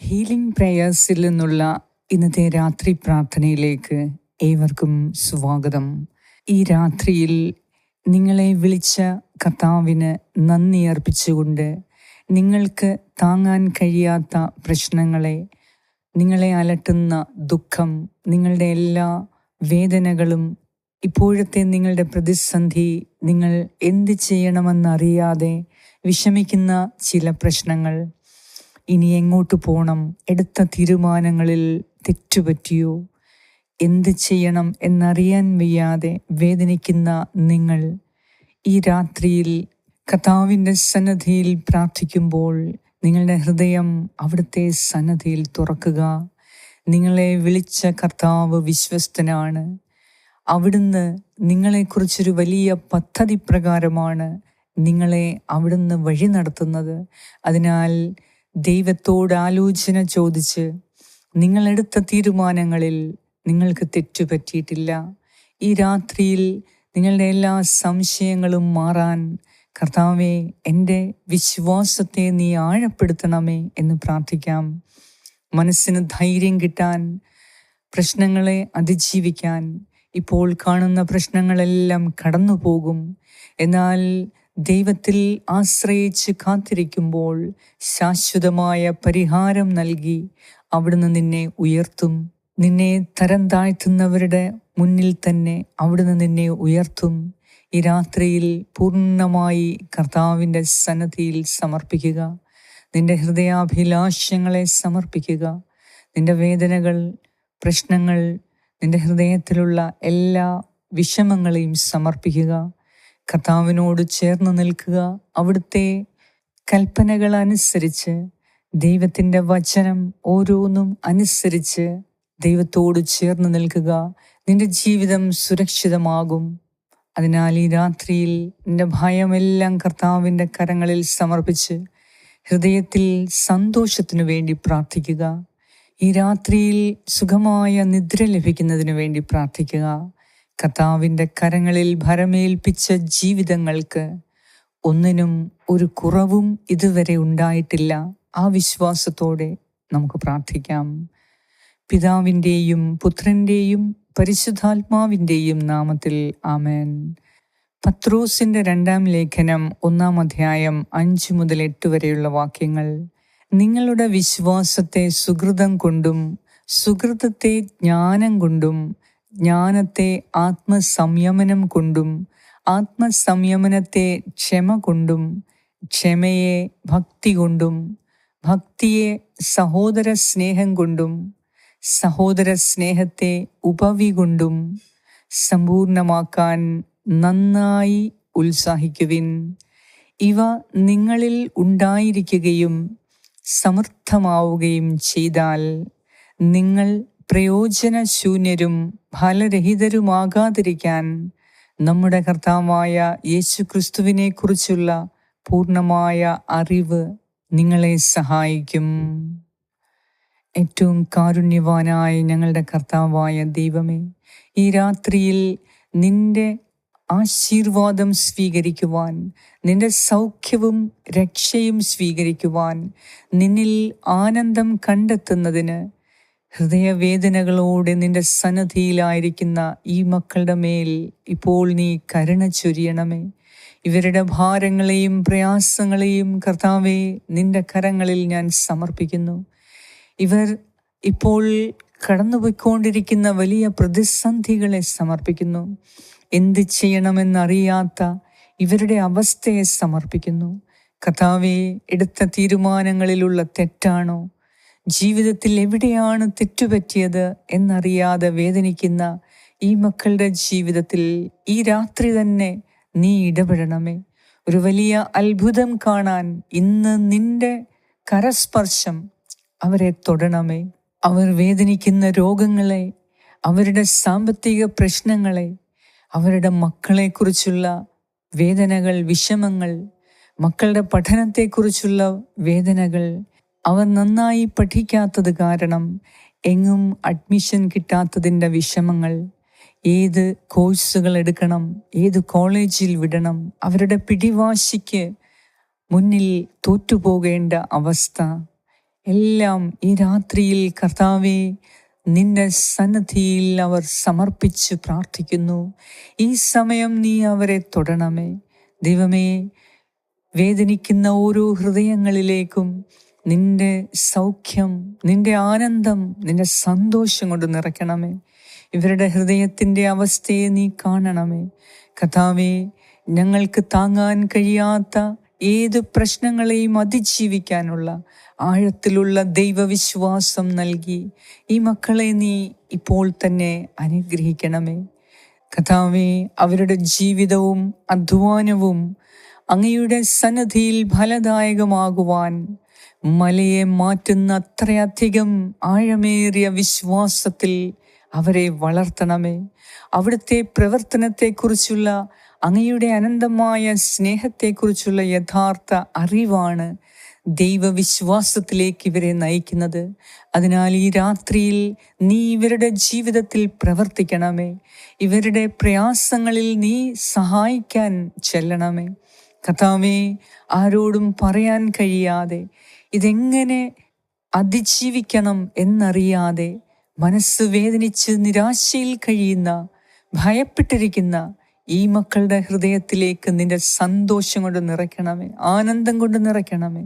Healing പ്രേയേഴ്സിൽ നിന്നുള്ള ഇന്നത്തെ രാത്രി പ്രാർത്ഥനയിലേക്ക് ഏവർക്കും സ്വാഗതം. ഈ രാത്രിയിൽ നിങ്ങളെ വിളിച്ച കർത്താവിന് നന്ദി അർപ്പിച്ചുകൊണ്ട് നിങ്ങൾക്ക് താങ്ങാൻ കഴിയാത്ത പ്രശ്നങ്ങളെ നിങ്ങളെ അലട്ടുന്ന ദുഃഖം നിങ്ങളുടെ എല്ലാ വേദനകളും ഇപ്പോഴത്തെ നിങ്ങളുടെ പ്രതിസന്ധി നിങ്ങൾ എന്ത് ചെയ്യണമെന്നറിയാതെ വിഷമിക്കുന്ന ചില പ്രശ്നങ്ങൾ ഇനി എങ്ങോട്ട് പോകണം എടുത്ത തീരുമാനങ്ങളിൽ തെറ്റുപറ്റിയോ? എന്ത് ചെയ്യണം എന്നറിയാൻ വയ്യാതെ വേദനിക്കുന്ന നിങ്ങൾ ഈ രാത്രിയിൽ കഥാവിന്റെ സന്നദ്ധിയിൽ പ്രാർത്ഥിക്കുമ്പോൾ നിങ്ങളുടെ ഹൃദയം അവിടുത്തെ സന്നദ്ധിയിൽ തുറക്കുക. നിങ്ങളെ വിളിച്ച കർത്താവ് വിശ്വസ്തനാണ്. അവിടുന്ന് നിങ്ങളെക്കുറിച്ചൊരു വലിയ പദ്ധതി പ്രകാരമാണ് നിങ്ങളെ അവിടുന്ന് വഴി നടത്തുന്നത്. അതിനാൽ ദൈവത്തോട് ആലോചന ചോദിച്ച് നിങ്ങൾ നിങ്ങളെടുത്ത തീരുമാനങ്ങളിൽ നിങ്ങൾക്ക് തെറ്റുപറ്റിയിട്ടില്ല. ഈ രാത്രിയിൽ നിങ്ങളുടെ എല്ലാ സംശയങ്ങളും മാറാൻ കർത്താവെ എന്റെ വിശ്വാസത്തെ നീ ആഴപ്പെടുത്തണമേ എന്ന് പ്രാർത്ഥിക്കാം. മനസ്സിന് ധൈര്യം കിട്ടാൻ പ്രശ്നങ്ങളെ അതിജീവിക്കാൻ ഇപ്പോൾ കാണുന്ന പ്രശ്നങ്ങളെല്ലാം കടന്നു പോകും എന്നാൽ ദൈവത്തിൽ ആശ്രയിച്ച് കാത്തിരിക്കുമ്പോൾ ശാശ്വതമായ പരിഹാരം നൽകി അവിടുന്ന് നിന്നെ ഉയർത്തും. നിന്നെ തരം താഴ്ത്തുന്നവരുടെ മുന്നിൽ തന്നെ അവിടുന്ന് നിന്നെ ഉയർത്തും. ഈ രാത്രിയിൽ പൂർണമായി കർത്താവിന്റെ സന്നദ്ധിയിൽ സമർപ്പിക്കുക. നിന്റെ ഹൃദയാഭിലാഷങ്ങളെ സമർപ്പിക്കുക. നിന്റെ വേദനകൾ പ്രശ്നങ്ങൾ നിന്റെ ഹൃദയത്തിലുള്ള എല്ലാ വിഷമങ്ങളെയും സമർപ്പിക്കുക. കർത്താവിനോട് ചേർന്ന് നിൽക്കുക. അവിടുത്തെ കൽപ്പനകൾ അനുസരിച്ച് ദൈവത്തിന്റെ വചനം ഓരോന്നും അനുസരിച്ച് ദൈവത്തോട് ചേർന്ന് നിൽക്കുക. നിന്റെ ജീവിതം സുരക്ഷിതമാകും. അതിനാൽ ഈ രാത്രിയിൽ നിന്റെ ഭയമെല്ലാം കർത്താവിന്റെ കരങ്ങളിൽ സമർപ്പിച്ച് ഹൃദയത്തിൽ സന്തോഷത്തിനു വേണ്ടി പ്രാർത്ഥിക്കുക. ഈ രാത്രിയിൽ സുഖമായ നിദ്ര ലഭിക്കുന്നതിനു വേണ്ടി പ്രാർത്ഥിക്കുക. കർത്താവിന്റെ കരങ്ങളിൽ ഭരമേൽപ്പിച്ച ജീവിതങ്ങൾക്ക് ഒന്നിനും ഒരു കുറവും ഇതുവരെ ഉണ്ടായിട്ടില്ല. ആ വിശ്വാസത്തോടെ നമുക്ക് പ്രാർത്ഥിക്കാം. പിതാവിന്റെയും പുത്രന്റെയും പരിശുദ്ധാത്മാവിന്റെയും നാമത്തിൽ ആമേൻ. പത്രോസിന്റെ രണ്ടാം ലേഖനം ഒന്നാം അധ്യായം അഞ്ച് മുതൽ എട്ട് വരെയുള്ള വാക്യങ്ങൾ. നിങ്ങളുടെ വിശ്വാസത്തെ സുഹൃതം കൊണ്ടും സുഹൃതത്തെ ജ്ഞാനം കൊണ്ടും ജ്ഞാനത്തെ ആത്മസംയമനം കൊണ്ടും ആത്മസംയമനത്തെ ക്ഷമ കൊണ്ടും ക്ഷമയെ ഭക്തി കൊണ്ടും ഭക്തിയെ സഹോദര സ്നേഹം കൊണ്ടും സഹോദര സ്നേഹത്തെ ഉപവി കൊണ്ടും സമ്പൂർണമാക്കാൻ നന്നായി ഉത്സാഹിക്കുവിൻ. ഇവ നിങ്ങളിൽ ഉണ്ടായിരിക്കുകയും സമർത്ഥമാവുകയും ചെയ്താൽ നിങ്ങൾ പ്രയോജനശൂന്യരും ഫലരഹിതരുമാകാതിരിക്കാൻ നമ്മുടെ കർത്താവായ യേശു ക്രിസ്തുവിനെ കുറിച്ചുള്ള പൂർണമായ അറിവ് നിങ്ങളെ സഹായിക്കും. ഏറ്റവും കാരുണ്യവാനായ ഞങ്ങളുടെ കർത്താവായ ദൈവമേ ഈ രാത്രിയിൽ നിന്റെ ആശീർവാദം സ്വീകരിക്കുവാൻ നിന്റെ സൗഖ്യവും രക്ഷയും സ്വീകരിക്കുവാൻ നിന്നിൽ ആനന്ദം കണ്ടെത്തുന്നതിന് ഹൃദയവേദനകളോടെ നിന്റെ സന്നദ്ധിയിലായിരിക്കുന്ന ഈ മക്കളുടെ മേൽ ഇപ്പോൾ നീ കരുണ ചൊരിയണമേ. ഇവരുടെ ഭാരങ്ങളെയും പ്രയാസങ്ങളെയും കർത്താവെ നിന്റെ കരങ്ങളിൽ ഞാൻ സമർപ്പിക്കുന്നു. ഇവർ ഇപ്പോൾ കടന്നുപോയിക്കൊണ്ടിരിക്കുന്ന വലിയ പ്രതിസന്ധികളെ സമർപ്പിക്കുന്നു. എന്ത് ചെയ്യണമെന്നറിയാത്ത ഇവരുടെ അവസ്ഥയെ സമർപ്പിക്കുന്നു. കർത്താവെ എടുത്ത തീരുമാനങ്ങളിലുള്ള തെറ്റാണോ? ജീവിതത്തിൽ എവിടെയാണ് തെറ്റുപറ്റിയത് എന്നറിയാതെ വേദനിക്കുന്ന ഈ മക്കളുടെ ജീവിതത്തിൽ ഈ രാത്രി തന്നെ നീ ഇടപെടണമേ. ഒരു വലിയ അത്ഭുതം കാണാൻ ഇന്ന് നിന്റെ കരസ്പർശം അവരെ തൊടണമേ. അവർ വേദനിക്കുന്ന രോഗങ്ങളെ അവരുടെ സാമ്പത്തിക പ്രശ്നങ്ങളെ അവരുടെ മക്കളെക്കുറിച്ചുള്ള വേദനകൾ വിഷമങ്ങൾ മക്കളുടെ പഠനത്തെക്കുറിച്ചുള്ള വേദനകൾ അവർ നന്നായി പഠിക്കാത്തത് കാരണം എങ്ങും അഡ്മിഷൻ കിട്ടാത്തതിന്റെ വിഷമങ്ങൾ. ഏത് കോഴ്സുകൾ എടുക്കണം ഏത് കോളേജിൽ വിടണം അവരുടെ പിടിവാശിക്ക് മുന്നിൽ തോറ്റുപോകേണ്ട അവസ്ഥ. എല്ലാം ഈ രാത്രിയിൽ കർത്താവെ നിന്റെ സന്നദ്ധിയിൽ അവർ സമർപ്പിച്ച് പ്രാർത്ഥിക്കുന്നു. ഈ സമയം നീ അവരെ തൊടണമേ. ദൈവമേ വേദനിക്കുന്ന ഓരോ ഹൃദയങ്ങളിലേക്കും നിന്റെ സൗഖ്യം നിന്റെ ആനന്ദം നിന്റെ സന്തോഷം കൊണ്ട് നിറയ്ക്കണമേ. ഇവരുടെ ഹൃദയത്തിന്റെ അവസ്ഥയെ നീ കാണണമേ. കഥാവേ ഞങ്ങൾക്ക് താങ്ങാൻ കഴിയാത്ത ഏത് പ്രശ്നങ്ങളെയും അതിജീവിക്കാനുള്ള ആഴത്തിലുള്ള ദൈവവിശ്വാസം നൽകി ഈ മക്കളെ നീ ഇപ്പോൾ തന്നെ അനുഗ്രഹിക്കണമേ. കഥാവേ അവരുടെ ജീവിതവും അധ്വാനവും അങ്ങയുടെ സന്നദ്ധിയിൽ ഫലദായകമാകുവാൻ മലയെ മാറ്റുന്ന അത്രയധികം ആഴമേറിയ വിശ്വാസത്തിൽ അവരെ വളർത്തണമേ. അവിടുത്തെ പ്രവർത്തനത്തെക്കുറിച്ചുള്ള അങ്ങയുടെ അനന്തമായ സ്നേഹത്തെക്കുറിച്ചുള്ള യഥാർത്ഥ അറിവാണ് ദൈവവിശ്വാസത്തിലേക്ക് ഇവരെ നയിക്കുന്നത്. അതിനാൽ ഈ രാത്രിയിൽ നീ ഇവരുടെ ജീവിതത്തിൽ പ്രവർത്തിക്കണമേ. ഇവരുടെ പ്രയാസങ്ങളിൽ നീ സഹായിക്കാൻ ചെല്ലണമേ. കഥാവേ ആരോടും പറയാൻ കഴിയാതെ ഇതെങ്ങനെ അതിജീവിക്കണം എന്നറിയാതെ മനസ്സ് വേദനിച്ച് നിരാശയിൽ കഴിയുന്ന ഭയപ്പെട്ടിരിക്കുന്ന ഈ മക്കളുടെ ഹൃദയത്തിലേക്ക് നിന്റെ സന്തോഷം കൊണ്ട് നിറയ്ക്കണമേ ആനന്ദം കൊണ്ട് നിറയ്ക്കണമേ.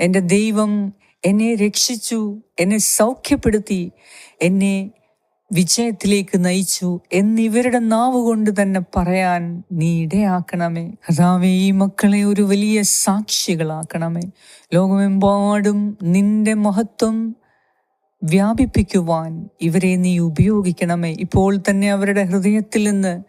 എന്റെ ദൈവം എന്നെ രക്ഷിച്ചു എന്നെ സൗഖ്യപ്പെടുത്തി എന്നെ വിജയത്തിലേക്ക് നയിച്ചു എന്നിവരുടെ നാവ് കൊണ്ട് തന്നെ പറയാൻ നീ ഇടയാക്കണമേ. കഥാവേ ഈ മക്കളെ ഒരു വലിയ സാക്ഷികളാക്കണമേ. ലോകമെമ്പാടും നിന്റെ മഹത്വം വ്യാപിപ്പിക്കുവാൻ ഇവരെ നീ ഉപയോഗിക്കണമേ. ഇപ്പോൾ തന്നെ അവരുടെ ഹൃദയത്തിൽ നിന്ന്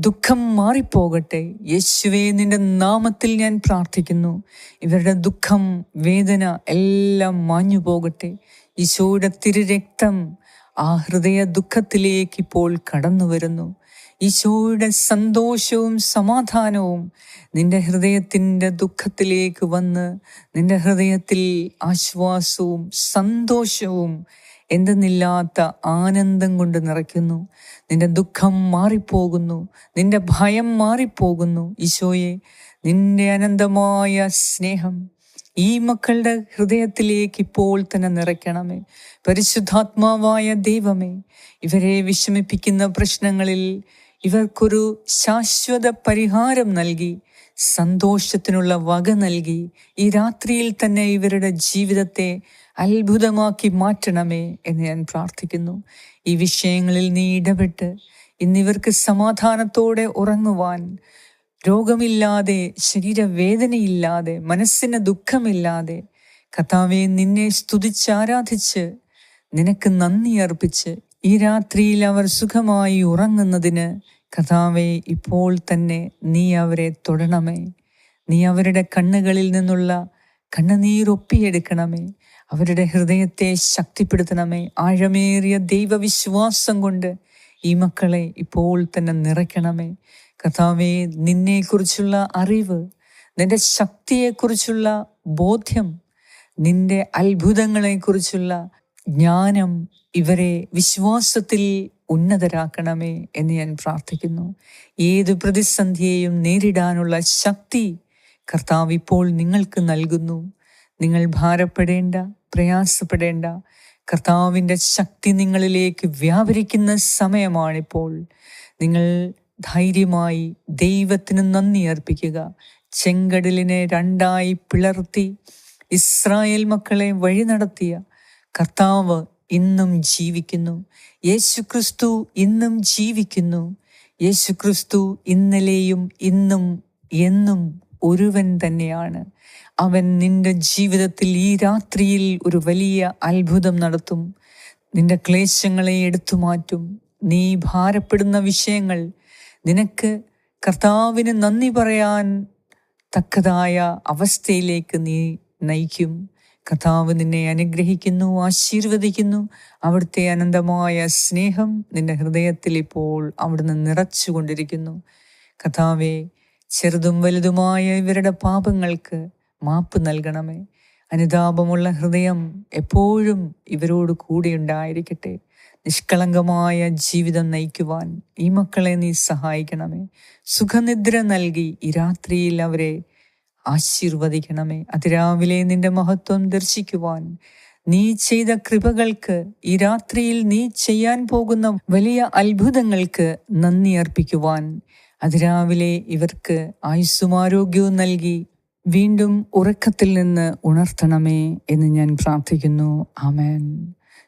ദുഃഖം മാറിപ്പോകട്ടെ. യേശുവേ നിന്റെ നാമത്തിൽ ഞാൻ പ്രാർത്ഥിക്കുന്നു. ഇവരുടെ ദുഃഖം വേദന എല്ലാം മാഞ്ഞു പോകട്ടെ ഈശോയുടെ തിരുരക്തം ആ ഹൃദയ ദുഃഖത്തിലേക്ക് ഇപ്പോൾ കടന്നു വരുന്നു. ഈശോയുടെ സന്തോഷവും സമാധാനവും നിന്റെ ഹൃദയത്തിന്റെ ദുഃഖത്തിലേക്ക് വന്ന് നിന്റെ ഹൃദയത്തിൽ ആശ്വാസവും സന്തോഷവും എന്തെന്നില്ലാത്ത ആനന്ദം കൊണ്ട് നിറയ്ക്കുന്നു. നിന്റെ ദുഃഖം മാറിപ്പോകുന്നു. നിന്റെ ഭയം മാറിപ്പോകുന്നു. ഈശോയെ നിന്റെ അനന്തമായ സ്നേഹം ഈ മക്കളുടെ ഹൃദയത്തിലേക്ക് ഇപ്പോൾ തന്നെ നിറയ്ക്കണമേ. പരിശുദ്ധാത്മാവായ ദൈവമേ ഇവരെ വിഷമിപ്പിക്കുന്ന പ്രശ്നങ്ങളിൽ ഇവർക്കൊരു ശാശ്വത പരിഹാരം നൽകി സന്തോഷത്തിനുള്ള വക നൽകി ഈ രാത്രിയിൽ തന്നെ ഇവരുടെ ജീവിതത്തെ അത്ഭുതമാക്കി മാറ്റണമേ എന്ന് ഞാൻ പ്രാർത്ഥിക്കുന്നു. ഈ വിഷയങ്ങളിൽ നീ ഇടപെട്ട് ഇന്നിവർക്ക് സമാധാനത്തോടെ ഉറങ്ങുവാൻ രോഗമില്ലാതെ ശരീരവേദനയില്ലാതെ മനസ്സിന് ദുഃഖമില്ലാതെ കഥാവെ നിന്നെ സ്തുതിച്ചാരാധിച്ച് നിനക്ക് നന്ദി അർപ്പിച്ച് ഈ രാത്രിയിൽ അവർ സുഖമായി ഉറങ്ങുന്നതിന് കഥാവെ ഇപ്പോൾ തന്നെ നീ അവരെ തൊടണമേ. നീ അവരുടെ കണ്ണുകളിൽ നിന്നുള്ള കണ്ണുനീരൊപ്പിയെടുക്കണമേ അവരുടെ ഹൃദയത്തെ ശക്തിപ്പെടുത്തണമേ. ആഴമേറിയ ദൈവവിശ്വാസം കൊണ്ട് ഈ മക്കളെ ഇപ്പോൾ തന്നെ നിറയ്ക്കണമേ. കഥാവെ നിന്നെക്കുറിച്ചുള്ള അറിവ് നിന്റെ ശക്തിയെക്കുറിച്ചുള്ള ബോധ്യം നിന്റെ അത്ഭുതങ്ങളെക്കുറിച്ചുള്ള ജ്ഞാനം ഇവരെ വിശ്വാസത്തിൽ ഉന്നതരാക്കണമേ എന്ന് ഞാൻ പ്രാർത്ഥിക്കുന്നു. ഏത് പ്രതിസന്ധിയെയും നേരിടാനുള്ള ശക്തി കർത്താവ് ഇപ്പോൾ നിങ്ങൾക്ക് നൽകുന്നു. നിങ്ങൾ ഭാരപ്പെടേണ്ട പ്രയാസപ്പെടേണ്ട. കർത്താവിന്റെ ശക്തി നിങ്ങളിലേക്ക് വ്യാപരിക്കുന്ന സമയമാണിപ്പോൾ. നിങ്ങൾ ധൈര്യമായി ദൈവത്തിന് നന്ദി അർപ്പിക്കുക. ചെങ്കടലിനെ രണ്ടായി പിളർത്തി ഇസ്രായേൽ മക്കളെ വഴി നടത്തിയ കർത്താവ് ഇന്നും ജീവിക്കുന്നു. യേശുക്രിസ്തു ഇന്നും ജീവിക്കുന്നു. യേശുക്രിസ്തു ഇന്നലെയും ഇന്നും എന്നും ഒരുവൻ തന്നെയാണ്. അവൻ നിന്റെ ജീവിതത്തിൽ ഈ രാത്രിയിൽ ഒരു വലിയ അത്ഭുതം നടത്തും. നിന്റെ ക്ലേശങ്ങളെ എടുത്തു മാറ്റും. നീ ഭാരപ്പെടുന്ന വിഷയങ്ങൾ നിനക്ക് കർത്താവിന് നന്ദി പറയാൻ തക്കതായ അവസ്ഥയിലേക്ക് നീ നയിക്കും. കർത്താവ് നിന്നെ അനുഗ്രഹിക്കുന്നു ആശീർവദിക്കുന്നു. അവിടുത്തെ അനന്തമായ സ്നേഹം നിന്റെ ഹൃദയത്തിൽ ഇപ്പോൾ അവിടുന്ന് നിറച്ചുകൊണ്ടിരിക്കുന്നു. കഥാവെ ചെറുതും വലുതുമായ ഇവരുടെ പാപങ്ങൾക്ക് മാപ്പ് നൽകണമേ. അനുതാപമുള്ള ഹൃദയം എപ്പോഴും ഇവരോട് കൂടെ ഉണ്ടായിരിക്കട്ടെ. നിഷ്കളങ്കമായ ജീവിതം നയിക്കുവാൻ ഈ മക്കളെ നീ സഹായിക്കണമേ. സുഖനിദ്ര നൽകി ഈ രാത്രിയിൽ അവരെ ആശീർവദിക്കണമേ. അതിരാവിലെ നിന്റെ മഹത്വം ദർശിക്കുവാൻ നീ ചെയ്ത കൃപകൾക്ക് ഈ രാത്രിയിൽ നീ ചെയ്യാൻ പോകുന്ന വലിയ അത്ഭുതങ്ങൾക്ക് നന്ദി അർപ്പിക്കുവാൻ അതിരാവിലെ ഇവർക്ക് ആയുസ്സും ആരോഗ്യവും നൽകി വീണ്ടും ഉറക്കത്തിൽ നിന്ന് ഉണർത്തണമേ എന്ന് ഞാൻ പ്രാർത്ഥിക്കുന്നു. ആമേൻ.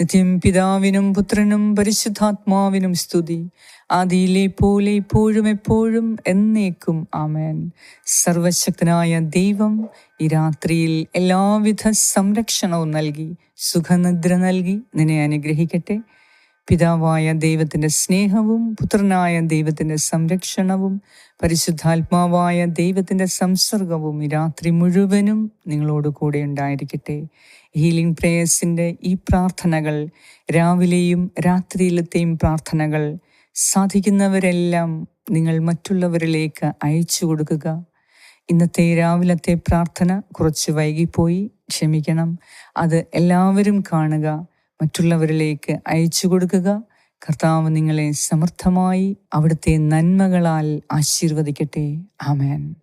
നിത്യം പിതാവിനും പുത്രനും പരിശുദ്ധാത്മാവിനും സ്തുതി. ആദിയിലെ പോലെ ഇപ്പോഴും എപ്പോഴും എന്നേക്കും ആമേൻ. സർവശക്തനായ ദൈവം ഈ രാത്രിയിൽ എല്ലാവിധ സംരക്ഷണവും നൽകി സുഖനിദ്ര നൽകി നിന്നെ അനുഗ്രഹിക്കട്ടെ. പിതാവായ ദൈവത്തിന്റെ സ്നേഹവും പുത്രനായ ദൈവത്തിന്റെ സംരക്ഷണവും പരിശുദ്ധാത്മാവായ ദൈവത്തിന്റെ സംസർഗവും രാത്രി മുഴുവനും നിങ്ങളോട് കൂടെ ഉണ്ടായിരിക്കട്ടെ. ഹീലിംഗ് പ്രേയേഴ്സിന്റെ ഈ പ്രാർത്ഥനകൾ രാവിലെയും രാത്രിയിലത്തെയും പ്രാർത്ഥനകൾ സാധിക്കുന്നവരെല്ലാം നിങ്ങൾ മറ്റുള്ളവരിലേക്ക് അയച്ചു കൊടുക്കുക. ഇന്നത്തെ രാവിലത്തെ പ്രാർത്ഥന കുറച്ച് വൈകിപ്പോയി. ക്ഷമിക്കണം. അത് എല്ലാവരും കാണുക. മറ്റുള്ളവരിലേക്ക് അയച്ചു കൊടുക്കുക. കർത്താവ് നിങ്ങളെ സമർത്ഥമായി അവിടുത്തെ നന്മകളാൽ ആശീർവദിക്കട്ടെ. ആമേൻ.